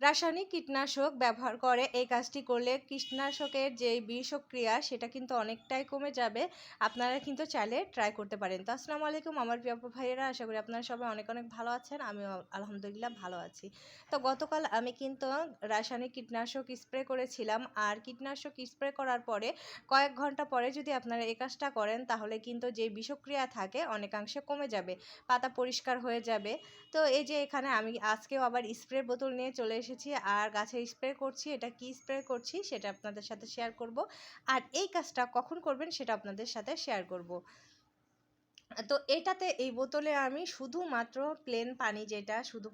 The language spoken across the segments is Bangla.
রাসায়নিক কীটনাশক ব্যবহার করে এই কাজটি করলে কীটনাশকের যে বিষক্রিয়া, সেটা কিন্তু অনেকটাই কমে যাবে। আপনারা কিন্তু চাইলে ট্রাই করতে পারেন। তো আসসালামু আলাইকুম আমার প্রিয় ভাইয়েরা, আশা করি আপনারা সবাই অনেক অনেক ভালো আছেন, আমিও আলহামদুলিল্লাহ ভালো আছি। তো গতকাল আমি কিন্তু রাসায়নিক কীটনাশক স্প্রে করেছিলাম আর কীটনাশক স্প্রে করার পরে কয়েক ঘণ্টা পরে যদি আপনারা এই কাজটা করেন, তাহলে কিন্তু যে বিষক্রিয়া থাকে, অনেকাংশে কমে যাবে, পাতা পরিষ্কার হয়ে যাবে। তো এই যে এখানে আমি আজকেও আবার স্প্রে বোতল নিয়ে চলে এসেছি আর গাছে স্প্রে করছি, এটা কি স্প্রে করছি সেটা আপনাদের সাথে শেয়ার করব। আর এই কাজটা কখন করবেন সেটা আপনাদের সাথে শেয়ার করব। তো এটাতে এই বোতলে আমি শুধুমাত্র প্লেন পানি যেটা, শুধু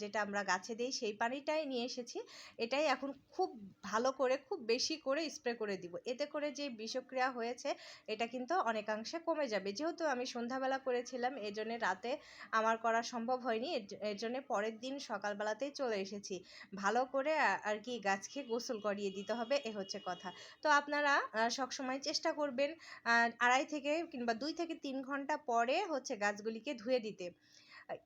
যেটা আমরা গাছে দিই, সেই পানিটাই নিয়ে এসেছি। এটাই এখন খুব ভালো করে, খুব বেশি করে স্প্রে করে দিব। এতে করে যে বিষক্রিয়া হয়েছে, এটা কিন্তু অনেকাংশে কমে যাবে। যেহেতু আমি সন্ধ্যাবেলা করেছিলাম এই জন্যে রাতে আমার করা সম্ভব হয়নি। এর জন্য পরের দিন সকালবেলাতেই চলে এসেছি। ভালো করে আর কি গাছকে গোসল করিয়ে দিতে হবে, এ হচ্ছে কথা। তো আপনারা সবসময় চেষ্টা করবেন আড়াই থেকে কিংবা দুই থেকে তিন ঘণ্টা ঘণ্টা পরে হচ্ছে গাছগুলিকে ধুয়ে দিতে।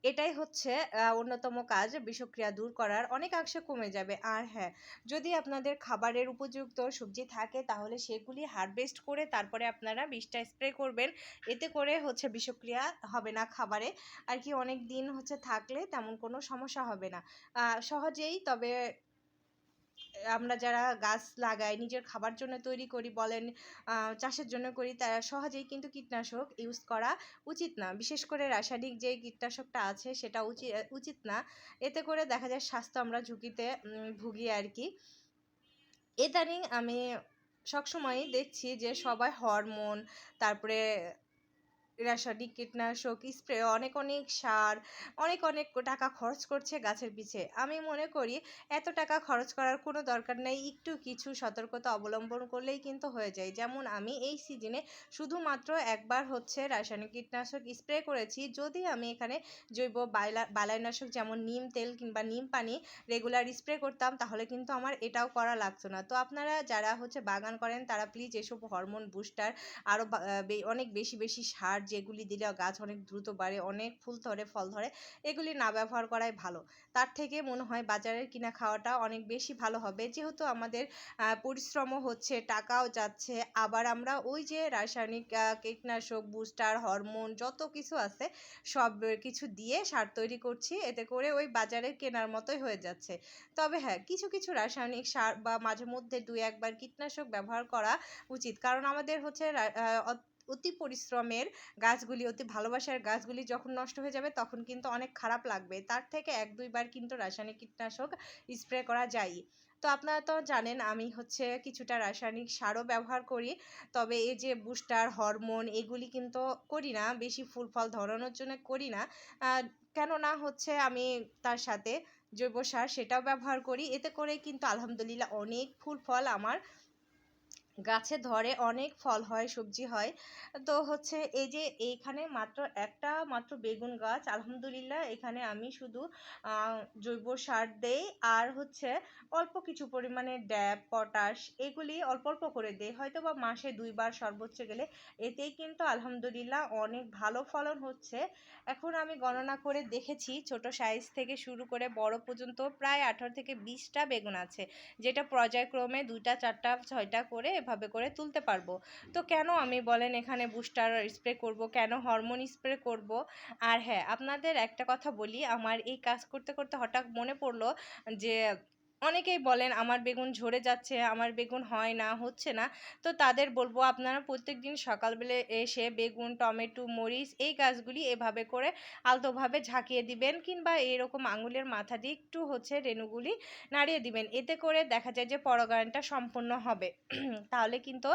এটাই হচ্ছে অন্যতম কাজ, বিষক্রিয়া দূর করার অনেকাংশে কমে যাবে। আর হ্যাঁ যদি আপনাদের খাবারের উপযুক্ত সবজি থাকে তাহলে সেগুলি হারভেস্ট করে তারপরে আপনারা বিষটা স্প্রে করবেন। এতে করে হচ্ছে বিষক্রিয়া হবে না খাবারে। আর কি অনেক দিন হচ্ছে থাকলে তেমন কোনো সমস্যা হবে না। সহজেই তবে আমরা যারা গাছ লাগাই, নিজের খাবার জন্য তৈরি করি বলেন চাষের জন্য করি, তারা সহজেই কিন্তু কীটনাশক ইউজ করা উচিত না। বিশেষ করে রাসায়নিক যে কীটনাশকটা আছে, সেটা উচিত উচিত না। এতে করে দেখা যায় স্বাস্থ্য আমরা ঝুঁকিতে ভুগি আর কি। ইদানিং আমি সবসময়ই দেখছি যে সবাই হরমোন, তারপরে রাসায়নিক কীটনাশক, স্প্রে, অনেক অনেক সার, অনেক অনেক টাকা খরচ করছে গাছের পিছে আমি মনে করি এত টাকা খরচ করার কোনো দরকার নেই, একটু কিছু সতর্কতা অবলম্বন করলেই কিন্তু হয়ে যায়। যেমন আমি এই সিজনে শুধুমাত্র একবার হচ্ছে রাসায়নিক কীটনাশক স্প্রে করেছি। যদি আমি এখানে জৈব বালাইনাশক যেমন নিম তেল কিংবা নিম পানি রেগুলার স্প্রে করতাম, তাহলে কিন্তু আমার এটাও করা লাগতো না। তো আপনারা যারা হচ্ছে বাগান করেন, তারা প্লিজ এসব হরমোন বুস্টার আরও অনেক বেশি বেশি সার যেগুলি দিলে গাছ অনেক দ্রুত বাড়ে, অনেক ফুল ধরে, ফল ধরে, এগুলি না ব্যবহার করাই ভালো। তার থেকে মনে হয় বাজারের কিনা খাওয়াটা অনেক বেশি ভালো হবে। যেহেতু আমাদের পরিশ্রমও হচ্ছে, টাকাও যাচ্ছে, আবার আমরা ওই যে রাসায়নিক কীটনাশক বুস্টার হরমোন যত কিছু আছে, সব কিছু দিয়ে সার তৈরি করছি, এতে করে ওই বাজারে কেনার মতোই হয়ে যাচ্ছে। তবে হ্যাঁ কিছু কিছু রাসায়নিক সার বা মাঝে মধ্যে দুই একবার কীটনাশক ব্যবহার করা উচিত। কারণ আমাদের হচ্ছে অতি পরিশ্রমের গাছগুলি, অতি ভালোবাসার গাছগুলি যখন নষ্ট হয়ে যাবে তখন কিন্তু অনেক খারাপ লাগবে। তার থেকে এক দুইবার কিন্তু রাসায়নিক কীটনাশক স্প্রে করা যায়। তো আপনারা তো জানেন আমি হচ্ছে কিছুটা রাসায়নিক সারও ব্যবহার করি, তবে এই যে বুস্টার, হরমোন এগুলি কিন্তু করি না, বেশি ফুল ফল ধরানোর জন্য করি না। কেননা হচ্ছে আমি তার সাথে জৈব সার সেটাও ব্যবহার করি, এতে করে কিন্তু আলহামদুলিল্লাহ অনেক ফুল ফল আমার গাছে ধরে অনেক ফল হয়, সবজি হয়। তো হচ্ছে এই যে এইখানে মাত্র একটা মাত্র বেগুন গাছ, আলহামদুলিল্লাহ এখানে আমি শুধু জৈব সার দেই। আর হচ্ছে অল্প কিছু পরিমাণে ড্যাব, পটাশ এগুলি অল্প অল্প করে দেই। হয়তো বা মাসে দুইবার সর্বোচ্চ গেলে এতেই কিন্তু আলহামদুলিল্লাহ অনেক ভালো ফলন হচ্ছে। এখন আমি গণনা করে দেখেছি, ছোট সাইজ থেকে শুরু করে বড় পর্যন্ত প্রায় আঠারো থেকে বিশটা বেগুন আছে। যেটা পর্যায়ক্রমে দুইটা, চারটা, ছয়টা করে এভাবে করে তুলতে পারব। তো কেন আমি বলেন এখানে বুস্টার স্প্রে করব? কেন হরমোন স্প্রে করব? আর হ্যাঁ আপনাদের একটা কথা বলি। আমার এই কাজ করতে করতে হঠাৎ মনে পড়ল যে অনেকেই বলেন, আমার বেগুন ঝরে যাচ্ছে, আমার বেগুন হয় না, হচ্ছে না। তো তাদের বলব, আপনারা প্রত্যেক দিন সকালবেলা এসে বেগুন, টমেটো, মরিচ এই গাছগুলি এভাবে করে আলতোভাবে ঝাঁকিয়ে দিবেন কিংবা এরকম আঙুলের মাথা দিয়ে একটু হচ্ছে রেণুগুলি নাড়িয়ে দিবেন। এতে করে দেখা যায় যে পরাগায়নটা সম্পূর্ণ হবে। তাহলে কিন্তু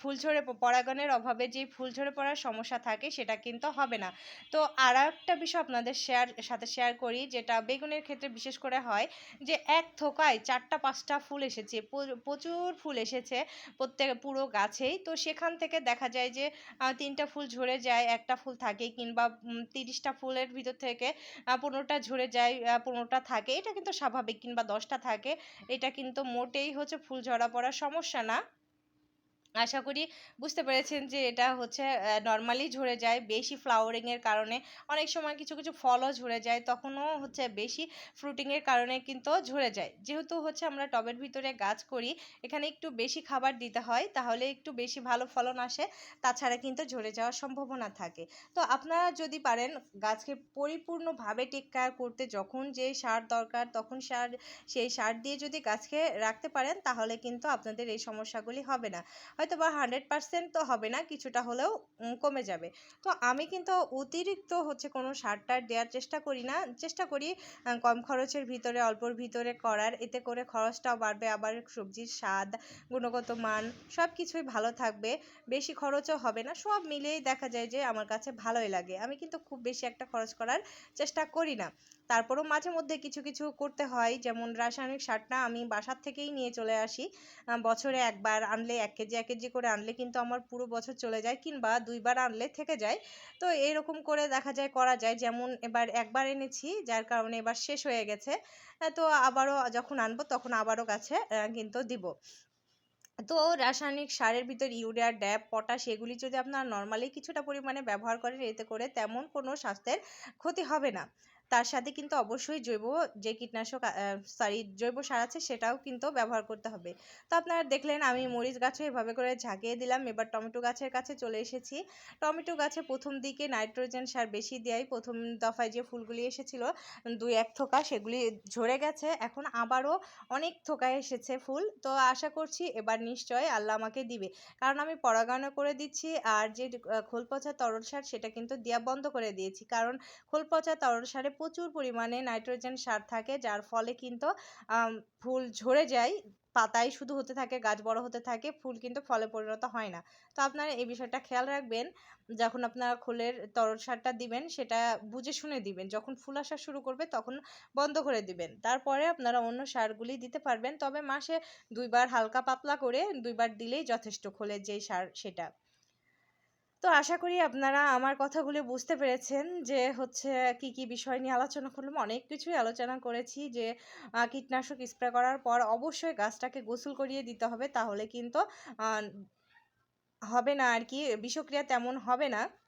ফুল ঝরে পরাগায়নের অভাবে যে ফুল ঝরে পড়ার সমস্যা থাকে সেটা কিন্তু হবে না। তো আর একটা বিষয় আপনাদের শেয়ার, সাথে শেয়ার করি, যেটা বেগুনের ক্ষেত্রে বিশেষ করে হয় যে, এক থোকা থোকায় চারটা, পাঁচটা ফুল এসেছে প্রচুর ফুল এসেছে প্রত্যেক, পুরো গাছেই। তো সেখান থেকে দেখা যায় যে তিনটা ফুল ঝরে যায়, একটা ফুল থাকে কিংবা তিরিশটা ফুলের ভিতর থেকে পনেরোটা ঝরে যায় পনেরোটা থাকে। এটা কিন্তু স্বাভাবিক কিংবা দশটা থাকে। এটা কিন্তু মোটেই হচ্ছে ফুল ঝরা পড়ার সমস্যা না। আশা করি বুঝতে পেরেছেন যে এটা হচ্ছে নর্মালি ঝরে যায়। বেশি ফ্লাওয়ারিংয়ের কারণে অনেক সময় কিছু কিছু ফলও ঝরে যায়। তখনও হচ্ছে বেশি ফ্রুটিংয়ের কারণে কিন্তু ঝরে যায়। যেহেতু হচ্ছে আমরা টবের ভিতরে গাছ করি, এখানে একটু বেশি খাবার দিতে হয়, তাহলে একটু বেশি ভালো ফলন আসে। তাছাড়া কিন্তু ঝরে যাওয়ার সম্ভাবনা থাকে। তো আপনারা যদি পারেন গাছকে পরিপূর্ণভাবে টেক কেয়ার করতে, যখন যে সার দরকার, তখন সার, সেই সার দিয়ে যদি গাছকে রাখতে পারেন, তাহলে কিন্তু আপনাদের এই সমস্যাগুলি হবে না। হয়তো বা হান্ড্রেড পার্সেন্ট তো হবে না, কিছুটা হলেও কমে যাবে। তো আমি কিন্তু অতিরিক্ত হচ্ছে কোনো সার টার দেওয়ার চেষ্টা করি না। চেষ্টা করি কম খরচের ভিতরে, অল্পর ভিতরে করার। এতে করে খরচটাও বাড়বে, আবার সবজির স্বাদ, গুণগত মান সব কিছুই ভালো থাকবে। বেশি খরচও হবে না, সব মিলেই দেখা যায় যে আমার কাছে ভালোই লাগে। আমি কিন্তু খুব বেশি একটা খরচ করার চেষ্টা করি না। তারপরেও মাঝে মধ্যে কিছু কিছু করতে হয়। যেমন রাসায়নিক সারটা আমি বাসার থেকেই নিয়ে চলে আসি। বছরে একবার আনলে এক কেজি, এক কেজি করে আনলে কিন্তু আমার পুরো বছর চলে যায় কিংবা দুইবার আনলে থেকে যায়। তো এরকম করে দেখা যায়, করা যায়। যেমন এবার একবার এনেছি, যার কারণে এবার শেষ হয়ে গেছে। তো আবারও যখন আনব তখন আবারও গাছে কিন্তু দিব। তো রাসায়নিক সারের ভিতর ইউরিয়া, ড্যাপ, পটাশ এগুলি যদি আপনারা নর্মালি কিছুটা পরিমাণে ব্যবহার করেন, এতে করে তেমন কোনো স্বাস্থ্যের ক্ষতি হবে না। তার সাথে কিন্তু অবশ্যই জৈব যে কীটনাশক সরি জৈব সার আছে সেটাও কিন্তু ব্যবহার করতে হবে। তো আপনারা দেখলেন আমি মরিচ গাছে এভাবে করে ঝাঁকিয়ে দিলাম। এবার টমেটো গাছের কাছে চলে এসেছি। টমেটো গাছে প্রথম দিকে নাইট্রোজেন সার বেশি দেয় প্রথম দফায় যে ফুলগুলি এসেছিল, দুই এক থোকা সেগুলি ঝরে গেছে। এখন আবারও অনেক থোকায় এসেছে ফুল। তো আশা করছি এবার নিশ্চয় আল্লাহ আমাকে দিবে। কারণ আমি পরাগায়ন করে দিচ্ছি আর যে খোল পচা তরল সার সেটা কিন্তু দেওয়া বন্ধ করে দিয়েছি। কারণ খোল পচা তরল সারে প্রচুর পরিমাণে নাইট্রোজেন সার থাকে, যার ফলে কিন্তু ফুল ঝরে যায়, পাতায় শুধু হতে থাকে, গাছ বড় হতে থাকে, ফুল কিন্তু ফলে পরিণত হয় না। তো আপনারা এই বিষয়টা খেয়াল রাখবেন, যখন আপনারা খোলের তরল সারটা দিবেন, সেটা বুঝে শুনে দিবেন। যখন ফুল আসা শুরু করবে, তখন বন্ধ করে দিবেন। তারপরে আপনারা অন্য সারগুলি দিতে পারবেন, তবে মাসে দুইবার হালকা পাতলা করে দুইবার দিলেই যথেষ্ট খোলের যেই সার, সেটা। তো আশা করি আপনারা আমার কথাগুলো বুঝতে পেরেছেন যে হচ্ছে কি কি বিষয় নিয়ে আলোচনা করলাম। অনেক কিছুই আলোচনা করেছি যে কীটনাশক স্প্রে করার পর অবশ্যই গাছটাকে গোসল করিয়ে দিতে হবে। তাহলে কিন্তু হবে না আর কি, বিষক্রিয়া তেমন হবে না।